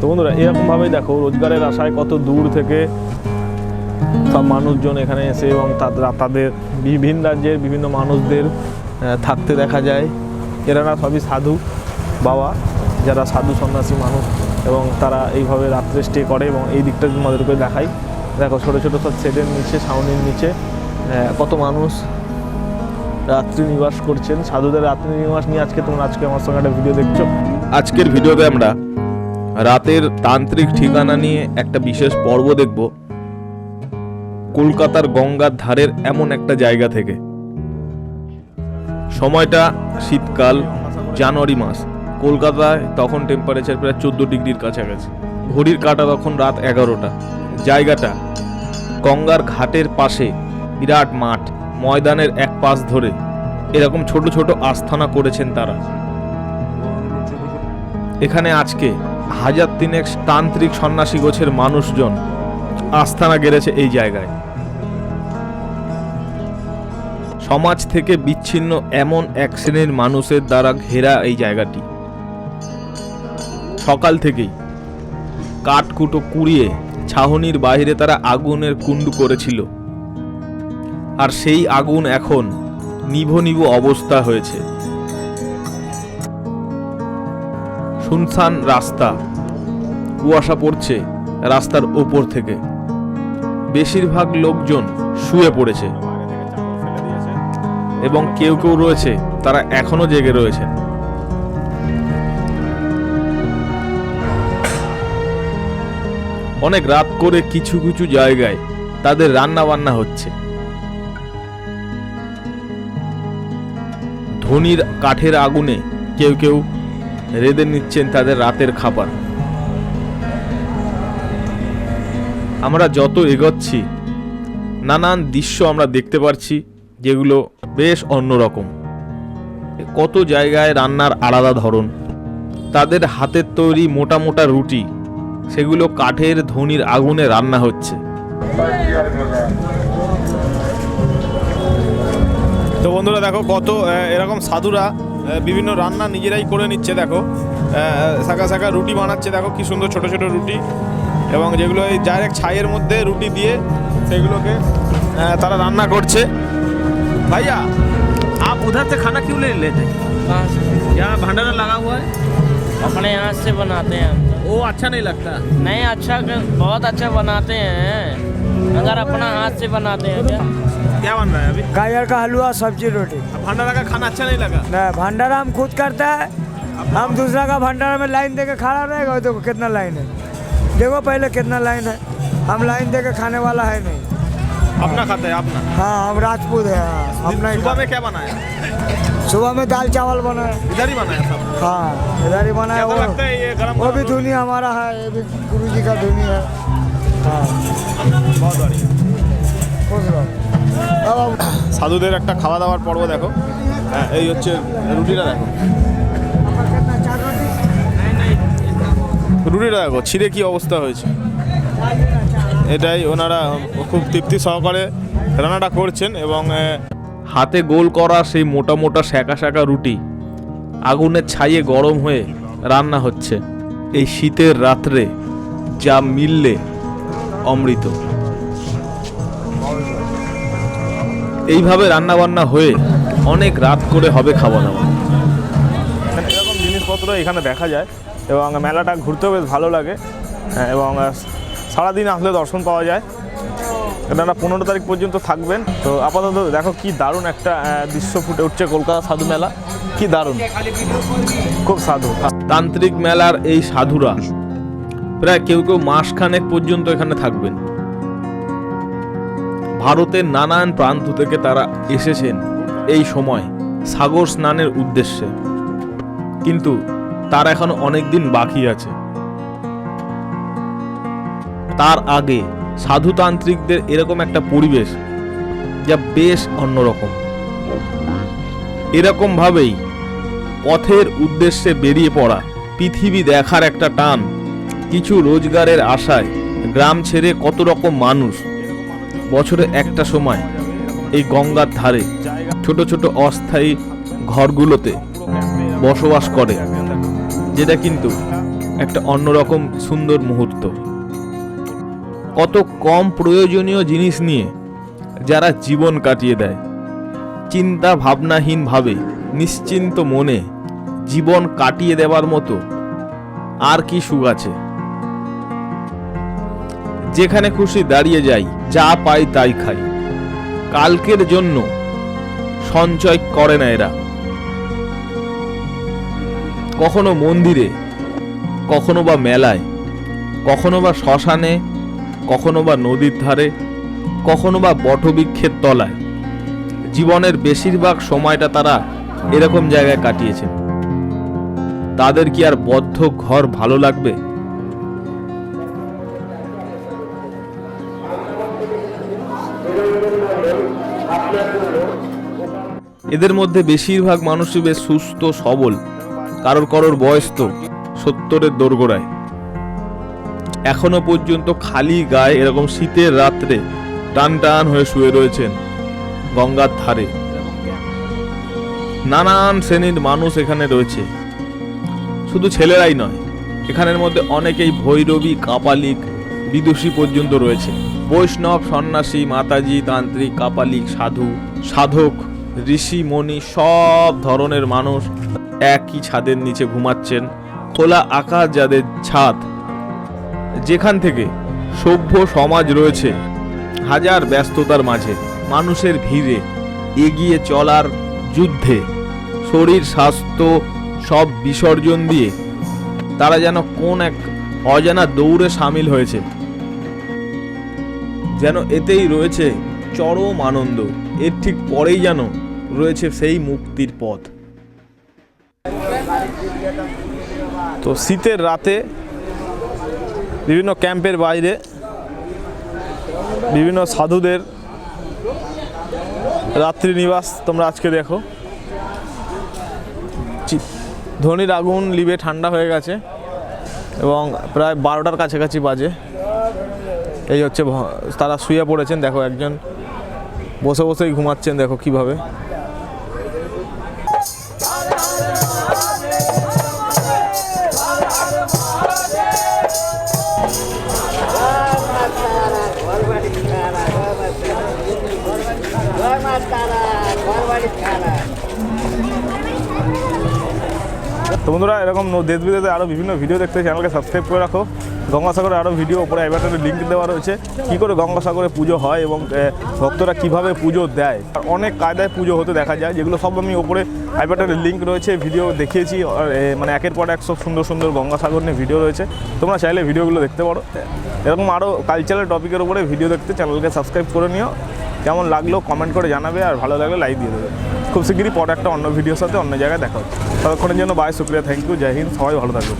তো বন্ধুরা, এরকমভাবেই দেখো, রোজগারের আশায় কত দূর থেকে সব মানুষজন এখানে এসে এবং তাদের বিভিন্ন রাজ্যের বিভিন্ন মানুষদের থাকতে দেখা যায়। এরা না সবই সাধু বাবা, যারা সাধু সন্ন্যাসী মানুষ এবং তারা এইভাবে রাত্রে স্টে করে এবং এই দিকটা তোমাদেরকে দেখাই, দেখো ছোটো ছোটো সব শেডের নিচে, ছাউনির নিচে কত মানুষ রাত্রি নিবাস করছেন। সাধুদের রাত্রি নিবাস নিয়ে আজকে তোমরা আজকে আমার সঙ্গে একটা ভিডিও দেখছ। আজকের ভিডিওতে আমরা রাতের তান্ত্রিক ঠিকানা নিয়ে একটা বিশেষ পর্ব দেখব। কলকাতার গঙ্গার ধারের এমন একটা জায়গা থেকে। সময়টা শীতকাল, জানুয়ারি মাস। কলকাতায় তখন টেম্পারেচার প্রায় চোদ্দ ডিগ্রির কাছাকাছি। ঘড়ির কাটা তখন রাত এগারোটা। জায়গাটা গঙ্গার ঘাটের পাশে বিরাট মাঠ, ময়দানের এক পাশ ধরে। এরকম ছোট ছোট আস্থানা করেছেন তারা। এখানে আজকে হাজার তিনেক তান্ত্রিক সন্ন্যাসী গোছের মানুষজন আস্থানা গেড়েছে এই জায়গায়। সমাজ থেকে বিচ্ছিন্ন এমন এক শ্রেণির মানুষের দ্বারা ঘেরা এই জায়গাটি। সকাল থেকেই কাঠকুটো কুড়িয়ে ছাহনির বাইরে তারা আগুনের কুণ্ডু করেছিল। আর সেই আগুন এখন নিভ নিভো অবস্থা হয়েছে। শুনশান রাস্তা। কুয়াশা পড়ছে রাস্তার ওপর থেকে। বেশিরভাগ লোকজন শুয়ে পড়েছে। এবং কেউ কেউ রয়েছে, তারা এখনও জেগে রয়েছে। অনেক রাত করে কিছু কিছু জায়গায় তাদের রান্না বান্না হচ্ছে। ধনির কাঠের আগুনে কেউ কেউ রেঁধে নিচ্ছেন তাদের রাতের খাবার। আমরা যত এগোচ্ছি, নানান দৃশ্য আমরা দেখতে পারছি, যেগুলো বেশ অন্যরকম। কত জায়গায় রান্নার আলাদা ধরন। তাদের হাতের তৈরি মোটা মোটা রুটি, সেগুলো কাঠের ধনির আগুনে রান্না হচ্ছে। তো বন্ধুরা দেখো কত এরকম সাধুরা বিভিন্ন রান্না নিজেরাই করে নিচ্ছে দেখো আহ, শাখা শাখা রুটি বানাচ্ছে দেখো কি সুন্দর ছোট ছোট রুটি এবং যেগুলো এই ডাইরেক্ট ছাইয়ের মধ্যে রুটি দিয়ে সেগুলোকে আহ, তারা রান্না করছে ভাইয়া आप उधर से खाना क्यों ले लेते हैं कहाँ से? यहाँ भंडारा लगा हुआ है अपने यहाँ से बनाते हैं हम वो अच्छा नहीं लगता नहीं अच्छा बहुत अच्छा बनाते हैं अगर अपना हाथ से बनाते हैं क्या? क्या बन रहा है अभी? गाजर का हलवा सब्ज़ी रोटी। भंडारा का खाना अच्छा नहीं लगा? न भंडारा हम खुद करते हैं। हम दूसरा का भंडारा में लाइन दे के खड़ा रहेगा देखो कितना लाइन है। देखो पहले कितना लाइन है। हम लाइन दे के खाने वाला है नहीं। अपना खाता है अपना। हाँ हम राजपूत है हाँ, हम नहीं सुबह में क्या बनाया? सुबह में दाल चावल बना है। इधर ही बनाया सब? हाँ इधर ही बना है कैसा वो। है ये वो भी धुनी हमारा है ये भी गुरु जी का धुनी है। সাধুদের একটা খাওয়া দাওয়ার পর্ব দেখো। হ্যাঁ এই হচ্ছে রুটিটা দেখো। রুটিটা দেখো, ছিঁড়ে কি অবস্থা হয়েছে? এটাই ওনারা খুব তৃপ্তি সহকারে রান্নাটা করছেন এবং হাতে গোল করা সেই মোটা মোটা শ্যাঁকা শ্যাঁকা রুটি আগুনের ছাইয়ে গরম হয়ে রান্না হচ্ছে। এই শীতের রাত্রে যা মিললে অমৃত। এইভাবে রান্না বান্না হয়ে অনেক রাত করে হবে খাওয়া দাওয়া এরকম জিনিসপত্র এখানে দেখা যায় এবং মেলাটা ঘুরতেও বেশ ভালো লাগে। হ্যাঁ, এবং সারাদিন আসলে দর্শন পাওয়া যায়। আপনারা পনেরো তারিখ পর্যন্ত থাকবেন। তো আপাতত দেখো কি দারুণ একটা দৃশ্য ফুটে উঠছে কলকাতা সাধু মেলা। কি দারুণ। খুব সাধু। তান্ত্রিক মেলার এই সাধুরা প্রায় কেউ কেউ মাসখানেক পর্যন্ত এখানে থাকবেন। ভারতের নানান প্রান্ত থেকে তারা এসেছেন এই সময় সাগর স্নানের উদ্দেশ্যে। কিন্তু তার এখন অনেক দিন বাকি আছে। তার আগে সাধুতান্ত্রিকদের এরকম একটা পরিবেশ যা বেশ অন্যরকম। এরকম ভাবেই পথের উদ্দেশ্যে বেরিয়ে পড়া পৃথিবী দেখার একটা টান কিছু রোজগারের আশায় গ্রাম ছেড়ে কত রকম মানুষ বছরে একটা সময় এই গঙ্গার ধারে ছোট ছোট অস্থায়ী ঘরগুলোতে বসবাস করে, যেটা কিন্তু একটা অন্যরকম সুন্দর মুহূর্ত। কত কম প্রয়োজনীয় জিনিস নিয়ে যারা জীবন কাটিয়ে দেয়। চিন্তা ভাবনাহীনভাবে নিশ্চিন্ত মনে জীবন কাটিয়ে দেওয়ার মতো আর কি সুখ আছে? যেখানে খুশি দাঁড়িয়ে যাই, যা পাই তাই খাই। কালকের জন্য সঞ্চয় করে না এরা। কখনো মন্দিরে, কখনো বা মেলায়, কখনো বা শ্মশানে, কখনো বা নদীর ধারে, কখনো বা বটবৃক্ষের তলায়। জীবনের বেশিরভাগ সময়টা তারা এরকম জায়গায় কাটিয়েছেন। তাদের কি আর বদ্ধ ঘর ভালো লাগবে? এদের মধ্যে বেশিরভাগ মানুষই বেশ সুস্থ, সবল। কারোর কারোর বয়স তো সত্তরের দোরগোড়ায়। এখনও পর্যন্ত খালি গায়ে এরকম শীতের রাত্রে টান টান হয়ে শুয়ে রয়েছেন গঙ্গার ধারে। নানান শ্রেণির মানুষ এখানে রয়েছে। শুধু ছেলেরাই নয়, এখানের মধ্যে অনেকেই ভৈরবী, কাপালিক, বিদুষী পর্যন্ত রয়েছে। বৈষ্ণব, সন্ন্যাসী, মাতাজি, তান্ত্রিক, কাপালিক, সাধু, সাধক। ঋষি মণি সব ধরনের মানুষ একই ছাদের নিচে ঘুমাচ্ছেন, খোলা আকাশ যাদের ছাদ। যেখান থেকে সভ্য সমাজ রয়েছে, হাজার ব্যস্ততার মাঝে, মানুষের ভিড়ে এগিয়ে চলার যুদ্ধে শরীর, স্বাস্থ্য সব বিসর্জন দিয়ে তারা যেন কোন এক অজানা দৌড়ে সামিল হয়েছে। যেন এতেই রয়েছে চরম আনন্দ। এর ঠিক পরেই যেন রয়েছে সেই মুক্তির পথ। তো শীতের রাতে বিভিন্ন ক্যাম্পের বাইরে বিভিন্ন সাধুদের রাত্রি নিবাস তোমরা আজকে দেখো। ধনির আগুন লিবে ঠান্ডা হয়ে গেছে এবং প্রায় বারোটার কাছাকাছি বাজে। এই হচ্ছে তারা শুয়ে পড়েছেন। দেখো একজন বসে বসেই ঘুমাচ্ছেন দেখো কীভাবে তো বন্ধুরা, এরকম দেশ বিদেশে আরও বিভিন্ন ভিডিও দেখতে চ্যানেলকে সাবস্ক্রাইব করে রাখো। গঙ্গাসাগরে আরও ভিডিও ওপরে আইবাটনে লিঙ্ক দেওয়া রয়েছে। কী করে গঙ্গাসাগরে পুজো হয় এবং ভক্তরা কীভাবে পুজো দেয়? আর অনেক কায়দায় পুজো হতে দেখা যায়, যেগুলো সব আমি ওপরে আইবাটনে লিঙ্ক রয়েছে ভিডিও দেখিয়েছি মানে একের পর এক সব সুন্দর সুন্দর গঙ্গাসাগর নিয়ে ভিডিও রয়েছে। তোমরা চাইলে ভিডিওগুলো দেখতে পারো। এরকম আরও কালচারাল টপিকের উপরে ভিডিও দেখতে চ্যানেলকে সাবস্ক্রাইব করে নিও। কেমন লাগল কমেন্ট করে জানাবে, আর ভালো লাগলে লাইক দিয়ে দেবে। খুব শিগগিরই পরে একটা অন্য ভিডিওর সাথে অন্য জায়গায় দেখা হচ্ছে। ততক্ষণের জন্য বাই শুক্রিয়া থ্যাংক ইউ জয় হিন্দ, সবাই ভালো থাকবে